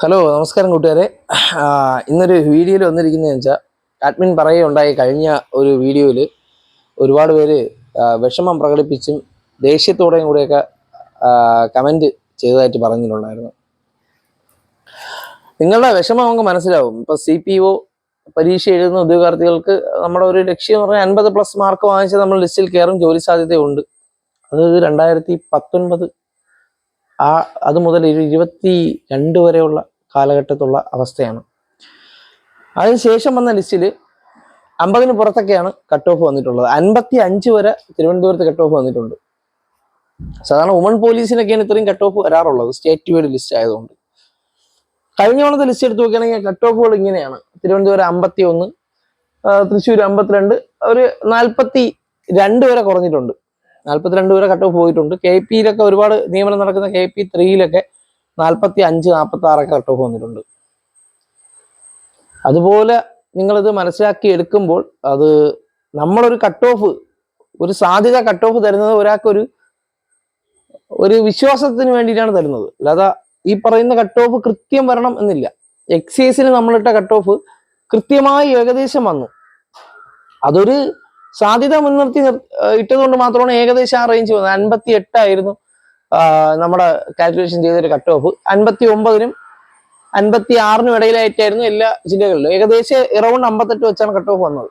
Hello നമസ്കാരം കൂട്ടുകാരെ. ഇന്നൊരു വീഡിയോയിൽ വന്നിരിക്കുന്നതെന്ന് വെച്ചാൽ അഡ്മിൻ പറയുകയുണ്ടായി കഴിഞ്ഞ ഒരു വീഡിയോയിൽ ഒരുപാട് പേര് വിഷമം പ്രകടിപ്പിച്ചും ദേഷ്യത്തോടെയും കൂടെയൊക്കെ കമന്റ് ചെയ്തതായിട്ട് പറഞ്ഞിട്ടുണ്ടായിരുന്നു. നിങ്ങളുടെ വിഷമം നമുക്ക് മനസ്സിലാവും. ഇപ്പോൾ സി പി ഒ പരീക്ഷ എഴുതുന്ന ഉദ്യോഗാർത്ഥികൾക്ക് നമ്മുടെ ഒരു ലക്ഷ്യം എന്ന് പറഞ്ഞാൽ അൻപത് പ്ലസ് മാർക്ക് വാങ്ങിച്ച് നമ്മൾ ലിസ്റ്റിൽ കയറും ജോലി സാധ്യതയുണ്ട്. അത് രണ്ടായിരത്തി പത്തൊൻപത് ആ അത് മുതൽ ഒരു ഇരുപത്തി രണ്ട് വരെയുള്ള കാലഘട്ടത്തുള്ള അവസ്ഥയാണ്. അതിനുശേഷം വന്ന ലിസ്റ്റിൽ അമ്പതിന് പുറത്തൊക്കെയാണ് കട്ട് ഓഫ് വന്നിട്ടുള്ളത്. അൻപത്തി അഞ്ച് വരെ തിരുവനന്തപുരത്ത് കട്ട് ഓഫ് വന്നിട്ടുണ്ട്. സാധാരണ വുമൺ പോലീസിനൊക്കെയാണ് ഇത്രയും കട്ട് ഓഫ് വരാറുള്ളത്. സ്റ്റേറ്റ് വൈഡ് ലിസ്റ്റ് ആയതുകൊണ്ട്. കഴിഞ്ഞ ഓണത്തെ ലിസ്റ്റ് എടുത്ത് നോക്കുകയാണെങ്കിൽ കട്ട് ഓഫുകൾ ഇങ്ങനെയാണ്. തിരുവനന്തപുരം അമ്പത്തി ഒന്ന് തൃശ്ശൂർ അമ്പത്തിരണ്ട് ഒരു നാൽപ്പത്തി രണ്ട് വരെ കുറഞ്ഞിട്ടുണ്ട്. നാൽപ്പത്തിരണ്ട് വരെ കട്ട് ഓഫ് പോയിട്ടുണ്ട്. കെ പിയിലൊക്കെ ഒരുപാട് നിയമനം നടക്കുന്ന കെ പി ത്രീയിലൊക്കെ നാൽപ്പത്തി അഞ്ച് നാൽപ്പത്തി ആറൊക്കെ കട്ട് ഓഫ് വന്നിട്ടുണ്ട്. അതുപോലെ നിങ്ങളിത് മനസ്സിലാക്കി എടുക്കുമ്പോൾ അത് നമ്മളൊരു കട്ട് ഓഫ് ഒരു സാധ്യത കട്ട് ഓഫ് തരുന്നത് ഒരാൾക്കൊരു ഒരു വിശ്വാസത്തിന് വേണ്ടിയിട്ടാണ് തരുന്നത്. അല്ലാതെ ഈ പറയുന്ന കട്ട് ഓഫ് കൃത്യം വരണം എന്നില്ല. എക്സൈസിന് നമ്മളിട്ട കട്ട് ഓഫ് കൃത്യമായി ഏകദേശം വന്നു. അതൊരു സാധ്യത മുൻനിർത്തി നിർ- ഇട്ടതുകൊണ്ട് മാത്രമാണ് ഏകദേശം ആ റേഞ്ച് വന്നത്. അൻപത്തി എട്ടായിരുന്നു നമ്മുടെ കാൽക്കുലേഷൻ ചെയ്തൊരു കട്ട് ഓഫ് അൻപത്തി ഒമ്പതിനും അൻപത്തി ആറിനും ഇടയിലായിട്ടായിരുന്നു എല്ലാ ജില്ലകളിലും. ഏകദേശം ഇറൗണ്ട് അമ്പത്തെട്ട് വെച്ചാണ് കട്ട് ഓഫ് വന്നത്.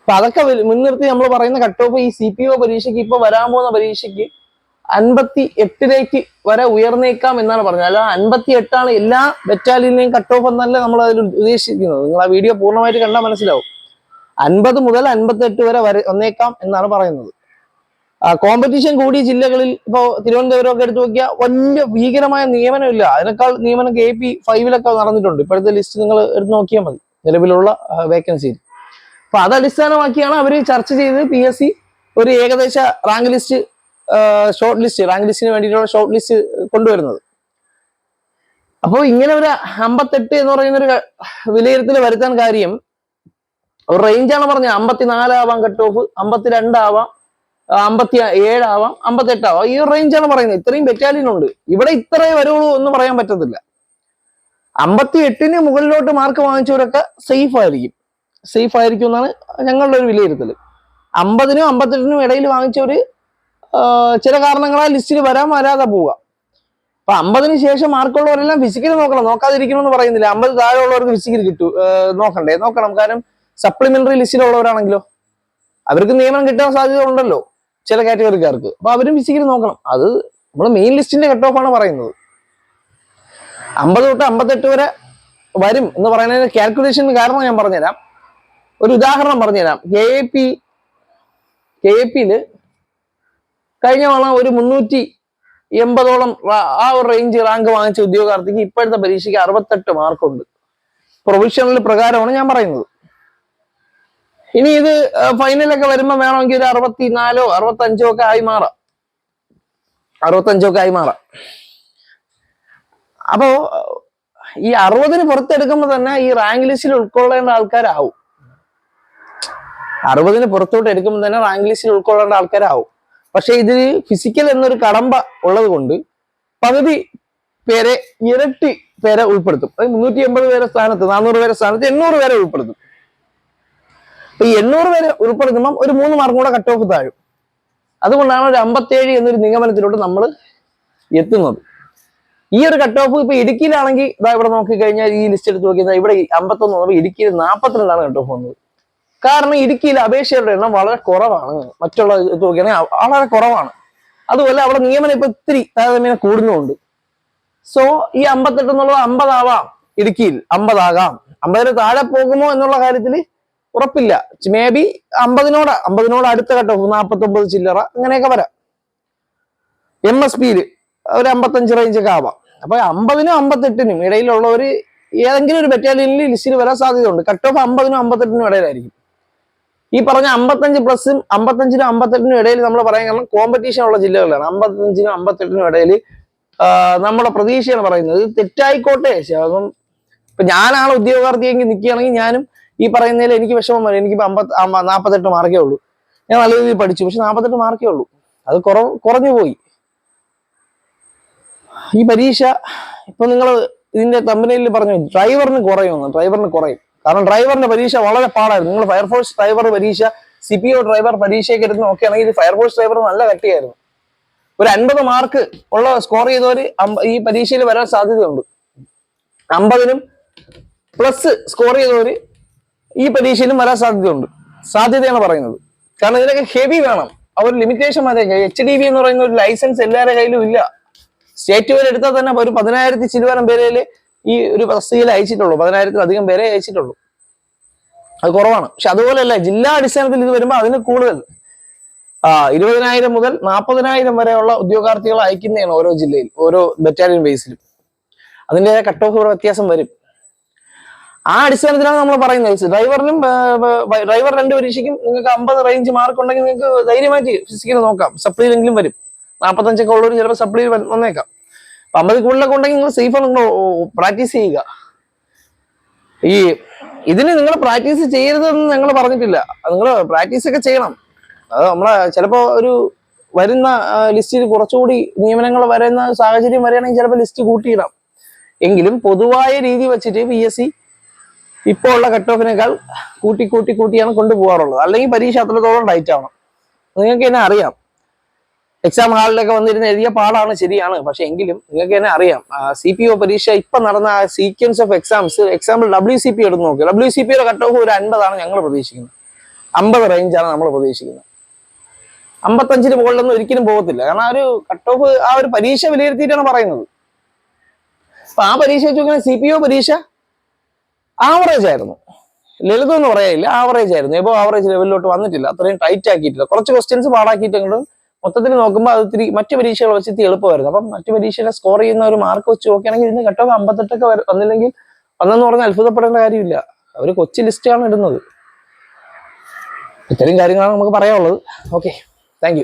അപ്പൊ അതൊക്കെ മുൻനിർത്തി നമ്മൾ പറയുന്ന കട്ട് ഓഫ് ഈ സി പി ഒ പരീക്ഷയ്ക്ക് ഇപ്പൊ വരാൻ പോകുന്ന പരീക്ഷയ്ക്ക് അൻപത്തി എട്ടിലേക്ക് വരെ ഉയർന്നേക്കാം എന്നാണ് പറഞ്ഞത്. അല്ല അൻപത്തി എട്ടാണ് എല്ലാ ബറ്റാലിയനെയും കട്ട് ഓഫ് എന്നല്ല നമ്മൾ അതിൽ ഉദ്ദേശിക്കുന്നത്. നിങ്ങൾ ആ വീഡിയോ പൂർണമായിട്ട് കണ്ടാൽ മനസ്സിലാവും. അൻപത് മുതൽ അൻപത്തെട്ട് വരെ വരെ വന്നേക്കാം എന്നാണ് പറയുന്നത്. കോമ്പറ്റീഷൻ കൂടിയ ജില്ലകളിൽ ഇപ്പോൾ തിരുവനന്തപുരം ഒക്കെ എടുത്തു നോക്കിയാൽ വലിയ ഭീകരമായ നിയമനമില്ല. അതിനേക്കാൾ നിയമനം കെ പി ഫൈവിലൊക്കെ നടന്നിട്ടുണ്ട്. ഇപ്പോഴത്തെ ലിസ്റ്റ് നിങ്ങൾ എടുത്ത് നോക്കിയാൽ മതി. നിലവിലുള്ള വേക്കൻസിയിൽ അപ്പൊ അത് അടിസ്ഥാനമാക്കിയാണ് അവർ ചർച്ച ചെയ്ത് പി എസ് സി ഒരു ഏകദേശ rank list short list rank ലിസ്റ്റിന് വേണ്ടിയിട്ടുള്ള ഷോർട്ട് ലിസ്റ്റ് കൊണ്ടുവരുന്നത്. അപ്പോൾ ഇങ്ങനെ ഒരു അമ്പത്തെട്ട് എന്ന് പറയുന്ന ഒരു വിലയിരുത്തൽ വരുത്താൻ കാര്യം ഒരു റേഞ്ചാണ് പറഞ്ഞത് അമ്പത്തിനാലാവാം കട്ട് ഓഫ് അമ്പത്തിരണ്ടാവാം അമ്പത്തി ഏഴാവാം അമ്പത്തെട്ടാവാം ഈ റേഞ്ച് ആണ് പറയുന്നത്. ഇത്രയും ബറ്റാലിയൻ ഉണ്ട്. ഇവിടെ ഇത്രേ വരുള്ളൂ എന്ന് പറയാൻ പറ്റത്തില്ല. അമ്പത്തി എട്ടിന് മുകളിലോട്ട് മാർക്ക് വാങ്ങിച്ചവരൊക്കെ സേഫ് ആയിരിക്കും. സേഫ് ആയിരിക്കും എന്നാണ് ഞങ്ങളുടെ ഒരു വിലയിരുത്തൽ അമ്പതിനും അമ്പത്തെട്ടിനും ഇടയിൽ വാങ്ങിച്ചവർ ചില കാരണങ്ങളാൽ ലിസ്റ്റിൽ വരാൻ വരാതെ പോവുക അപ്പൊ അമ്പതിന് ശേഷം മാർക്കുള്ളവരെല്ലാം ഫിസിക്കൽ നോക്കണം. നോക്കാതിരിക്കണം എന്ന് പറയുന്നില്ല. അമ്പത് താഴെ ഉള്ളവർക്ക് ഫിസിക്കൽ കിട്ടൂ നോക്കണ്ടേ? നോക്കണം. കാരണം സപ്ലിമെന്ററി ലിസ്റ്റിലുള്ളവരാണെങ്കിലോ അവർക്ക് നിയമനം കിട്ടാൻ സാധ്യത ഉണ്ടല്ലോ ചില കാറ്റഗറിക്കാർക്ക് അപ്പൊ അവരും ഫിസിക്കൽ നോക്കണം. അത് നമ്മൾ മെയിൻ ലിസ്റ്റിന്റെ കട്ട് ഓഫ് ആണ് പറയുന്നത്. അമ്പത് തൊട്ട് അമ്പത്തെട്ട് വരെ വരും എന്ന് പറയുന്നതിന് കാൽക്കുലേഷൻ കാരണം ഞാൻ പറഞ്ഞുതരാം. ഒരു ഉദാഹരണം പറഞ്ഞുതരാം. K A P K A പിയിൽ കഴിഞ്ഞ തവണ ഒരു മുന്നൂറ്റി എൺപതോളം ആ ഒരു റേഞ്ച് റാങ്ക് വാങ്ങിച്ച ഉദ്യോഗാർത്ഥിക്ക് ഇപ്പോഴത്തെ പരീക്ഷയ്ക്ക് അറുപത്തെട്ട് മാർക്കുണ്ട് പ്രൊവിഷണൽ പ്രകാരമാണ് ഞാൻ പറയുന്നത്. ഇനി ഇത് ഫൈനലൊക്കെ വരുമ്പോൾ വേണമെങ്കിൽ ഒരു അറുപത്തിനാലോ അറുപത്തഞ്ചോ ഒക്കെ ആയി മാറാം. അറുപത്തഞ്ചോ ഒക്കെ ആയി മാറാം. അപ്പോ ഈ അറുപതിന് പുറത്തെടുക്കുമ്പോൾ തന്നെ ഈ റാങ്ക് ലിസ്റ്റിൽ ഉൾക്കൊള്ളേണ്ട ആൾക്കാരാവും. അറുപതിന് പുറത്തോട്ട് എടുക്കുമ്പോൾ തന്നെ റാങ്ക് ലിസ്റ്റിൽ ഉൾക്കൊള്ളേണ്ട ആൾക്കാരാവും. പക്ഷെ ഇതിൽ ഫിസിക്കൽ എന്നൊരു കടമ്പ ഉള്ളത് കൊണ്ട് പകുതി പേരെ ഇരട്ടി പേരെ ഉൾപ്പെടുത്തും. അത് മുന്നൂറ്റി എൺപത് പേരെ സ്ഥാനത്ത് നാനൂറ് പേരെ സ്ഥാനത്ത് എണ്ണൂറ് പേരെ ഉൾപ്പെടുത്തും. അപ്പൊ ഈ എണ്ണൂറ് പേരെ ഉൾപ്പെടുത്തുമ്പം ഒരു മൂന്ന് മാർക്കും കൂടെ കട്ട് ഓഫ് താഴും. അതുകൊണ്ടാണ് ഒരു അമ്പത്തേഴ് എന്നൊരു നിഗമനത്തിലോട്ട് നമ്മൾ എത്തുന്നത്. ഈ ഒരു കട്ട് ഓഫ് ഇപ്പൊ ഇടുക്കിയിലാണെങ്കിൽ ഇതാ ഇവിടെ നോക്കിക്കഴിഞ്ഞാൽ ഈ ലിസ്റ്റ് എടുത്ത് നോക്കിയാൽ ഇവിടെ അമ്പത്തൊന്ന് നോക്കുമ്പോൾ ഇടുക്കിയിൽ നാൽപ്പത്തിരണ്ടാണ് കട്ട് ഓഫ് വന്നത്. കാരണം ഇടുക്കിയിൽ അപേക്ഷയുടെ എണ്ണം വളരെ കുറവാണ്. മറ്റുള്ള ഇത് നോക്കിയാണെങ്കിൽ വളരെ കുറവാണ്. അതുപോലെ അവിടെ നിയമനം ഇപ്പൊ ഇത്തിരി താരതമ്യേന കൂടുന്നുണ്ട്. സോ ഈ അമ്പത്തെട്ട് എന്നുള്ളത് അമ്പതാവാം ഇടുക്കിയിൽ. അമ്പതാകാം. അമ്പതിന് താഴെ പോകുമോ എന്നുള്ള കാര്യത്തിൽ ഉറപ്പില്ല. മേ ബി അമ്പതിനോട് അമ്പതിനോട് അടുത്ത ഘട്ടം നാൽപ്പത്തി ഒമ്പത് ചില്ലറ അങ്ങനെയൊക്കെ വരാം. എം എസ് പിയിൽ ഒരു അമ്പത്തഞ്ച് റേഞ്ചൊക്കെ ആവാം. അപ്പൊ അമ്പതിനും അമ്പത്തെട്ടിനും ഒരു ഏതെങ്കിലും ഒരു ബറ്റാലിയനിൽ ലിസ്റ്റിൽ വരാൻ സാധ്യതയുണ്ട്. കട്ട് ഓഫ് അമ്പതിനും അമ്പത്തെട്ടിനും ഇടയിലായിരിക്കും. ഈ പറഞ്ഞ അമ്പത്തഞ്ച് പ്ലസും അമ്പത്തഞ്ചിനും അമ്പത്തെട്ടിനും ഇടയിൽ നമ്മൾ പറയാൻ കാരണം കോമ്പറ്റീഷൻ ഉള്ള ജില്ലകളാണ് അമ്പത്തഞ്ചിനും അമ്പത്തെട്ടിനും ഇടയിൽ നമ്മുടെ പ്രതീക്ഷയാണ് പറയുന്നത്. തെറ്റായിക്കോട്ടെ. ഇപ്പൊ ഞാനാണ് ഉദ്യോഗാർത്ഥിയെങ്കിൽ നിൽക്കുകയാണെങ്കിൽ ഞാനും ഈ പറയുന്നതിൽ എനിക്ക് വിഷമം വരും. എനിക്ക് അമ്പത്തി നാൽപ്പത്തെട്ട് മാർക്കേ ഉള്ളൂ. ഞാൻ നല്ല രീതിയിൽ പഠിച്ചു. പക്ഷെ നാൽപ്പത്തെട്ട് മാർക്കേ ഉള്ളൂ. അത് കുറവ് കുറഞ്ഞു പോയി. ഈ പരീക്ഷ ഇപ്പൊ നിങ്ങൾ ഇതിന്റെ തമ്പനയിൽ പറഞ്ഞു ഡ്രൈവറിന് കുറയുമെന്ന് ഡ്രൈവറിന് കുറയും. കാരണം ഡ്രൈവറിന്റെ പരീക്ഷ വളരെ പാടായിരുന്നു. നിങ്ങൾ ഫയർഫോഴ്സ് ഡ്രൈവർ പരീക്ഷ സി പി ഒ ഡ്രൈവർ പരീക്ഷയൊക്കെ എടുത്ത് നോക്കുകയാണെങ്കിൽ ഇത് ഫയർഫോഴ്സ് ഡ്രൈവർ നല്ല കട്ടിയായിരുന്നു. ഒരു അൻപത് മാർക്ക് ഉള്ള സ്കോർ ചെയ്തവര് ഈ പരീക്ഷയിൽ വരാൻ സാധ്യതയുണ്ട്. അമ്പതിനും പ്ലസ് സ്കോർ ചെയ്തവര് ഈ പരീക്ഷയിലും വരാൻ സാധ്യതയുണ്ട്. സാധ്യതയാണ് പറയുന്നത്. കാരണം ഇതിനൊക്കെ ഹെവി വേണം. അവർ ലിമിറ്റേഷൻ മതി എച്ച് ഡി ബി എന്ന് പറയുന്ന ഒരു ലൈസൻസ് എല്ലാവരുടെ കയ്യിലും ഇല്ല. സ്റ്റേറ്റ് വരെ എടുത്താൽ തന്നെ ഒരു പതിനായിരത്തി ചിലവാനം പേരേൽ ഈ ഒരു തസ്തികയിൽ അയച്ചിട്ടുള്ളൂ. പതിനായിരത്തിലധികം പേരെ അയച്ചിട്ടുള്ളൂ. അത് കുറവാണ്. പക്ഷെ അതുപോലെയല്ല ജില്ലാ അടിസ്ഥാനത്തിൽ ഇത് വരുമ്പോൾ അതിന് കൂടുതൽ. ആ ഇരുപതിനായിരം മുതൽ നാൽപ്പതിനായിരം വരെയുള്ള ഉദ്യോഗാർത്ഥികൾ അയക്കുന്നതാണ് ഓരോ ജില്ലയിൽ ഓരോ ബറ്റാലിയൻ ബേസിലും അതിന്റെതായ കട്ട് ഓഫ് വ്യത്യാസം വരും. ആ അടിസ്ഥാനത്തിലാണ് നമ്മൾ പറയുന്നത് ഡ്രൈവറിനും ഡ്രൈവർ രണ്ട് പരീക്ഷയ്ക്കും നിങ്ങൾക്ക് അമ്പത് റേഞ്ച് മാർക്ക് ഉണ്ടെങ്കിൽ നിങ്ങൾക്ക് ധൈര്യമായിട്ട് ഫിസിക്കൽ നോക്കാം. സപ്ലിയിലെങ്കിലും വരും. നാൽപ്പത്തഞ്ചൊക്കെ ഉള്ളവർ ചിലപ്പോൾ സപ്ലിയിൽ വന്നേക്കാം. അപ്പൊ അമ്പത് കൂടുതലൊക്കെ ഉണ്ടെങ്കിൽ നിങ്ങൾ സേഫാണ് നിങ്ങൾ പ്രാക്ടീസ് ചെയ്യുക. ഈ ഇതിന് നിങ്ങൾ പ്രാക്ടീസ് ചെയ്യരുതെന്ന് ഞങ്ങൾ പറഞ്ഞിട്ടില്ല. നിങ്ങൾ പ്രാക്ടീസ് ഒക്കെ ചെയ്യണം. അത് നമ്മളെ ചിലപ്പോൾ ഒരു വരുന്ന ലിസ്റ്റിൽ കുറച്ചുകൂടി നിയമനങ്ങൾ വരുന്ന സാഹചര്യം വരികയാണെങ്കിൽ ചിലപ്പോൾ ലിസ്റ്റ് കൂട്ടിയിടാം. എങ്കിലും പൊതുവായ രീതി വെച്ചിട്ട് പി എസ് സി ഇപ്പോൾ ഉള്ള കട്ട് ഓഫിനേക്കാൾ കൂട്ടി കൂട്ടി കൂട്ടിയാണ് കൊണ്ടുപോകാറുള്ളത്. അല്ലെങ്കിൽ പരീക്ഷ അത്രത്തോളം ടൈറ്റ് ആവണം നിങ്ങൾക്ക് എന്നെ അറിയാം. എക്സാം ഹാളിലൊക്കെ വന്നിരുന്ന എഴുതിയ പാടാണ് ശരിയാണ്. പക്ഷെ എങ്കിലും നിങ്ങൾക്ക് തന്നെ അറിയാം. സി പി ഒ പരീക്ഷ ഇപ്പൊ നടന്ന sequence of exams example W C P എടുത്ത് നോക്കുക ഡബ്ല്യു സി പിയുടെ കട്ട് ഓഫ് ഒരു അൻപതാണ് ഞങ്ങൾ പ്രതീക്ഷിക്കുന്നത്. അമ്പത് റേഞ്ചാണ് നമ്മൾ പ്രതീക്ഷിക്കുന്നത്. അമ്പത്തഞ്ചിന് മുകളിലൊന്നും ഒരിക്കലും പോകത്തില്ല. കാരണം ആ ഒരു കട്ട് ഓഫ് ആ ഒരു പരീക്ഷ വിലയിരുത്തിയിട്ടാണ് പറയുന്നത്. അപ്പൊ ആ പരീക്ഷ വെച്ച് നോക്കുകയാണെങ്കിൽ സി പി ഒ പരീക്ഷ ആവറേജ് ആയിരുന്നു. ലളിതം എന്ന് പറയാനില്ല. ആവറേജ് ആയിരുന്നു. ഇപ്പോൾ ആവറേജ് ലെവലിലോട്ട് വന്നിട്ടില്ല. അത്രയും ടൈറ്റ് ആക്കിയിട്ടില്ല. കുറച്ച് ക്വസ്റ്റ്യൻസ് പാടാക്കിയിട്ടെങ്കിലും മൊത്തത്തിൽ നോക്കുമ്പോൾ അത് ഇത്തിരി മറ്റു പരീക്ഷകൾ വെച്ച് ഇത്തിരി എളുപ്പമായിരുന്നു. അപ്പം മറ്റു പരീക്ഷയിലെ സ്കോർ ചെയ്യുന്ന ഒരു മാർക്ക് വെച്ച് നോക്കുകയാണെങ്കിൽ ഇതിന് കട്ടൊക്കെ അമ്പത്തെട്ടൊക്കെ വന്നില്ലെങ്കിൽ വന്നെന്ന് പറഞ്ഞാൽ അത്ഭുതപ്പെടേണ്ട കാര്യമില്ല. അവർ കൊച്ചു ലിസ്റ്റാണ് ഇടുന്നത്. ഇത്തരം കാര്യങ്ങളാണ് നമുക്ക് പറയാനുള്ളത്. Okay thank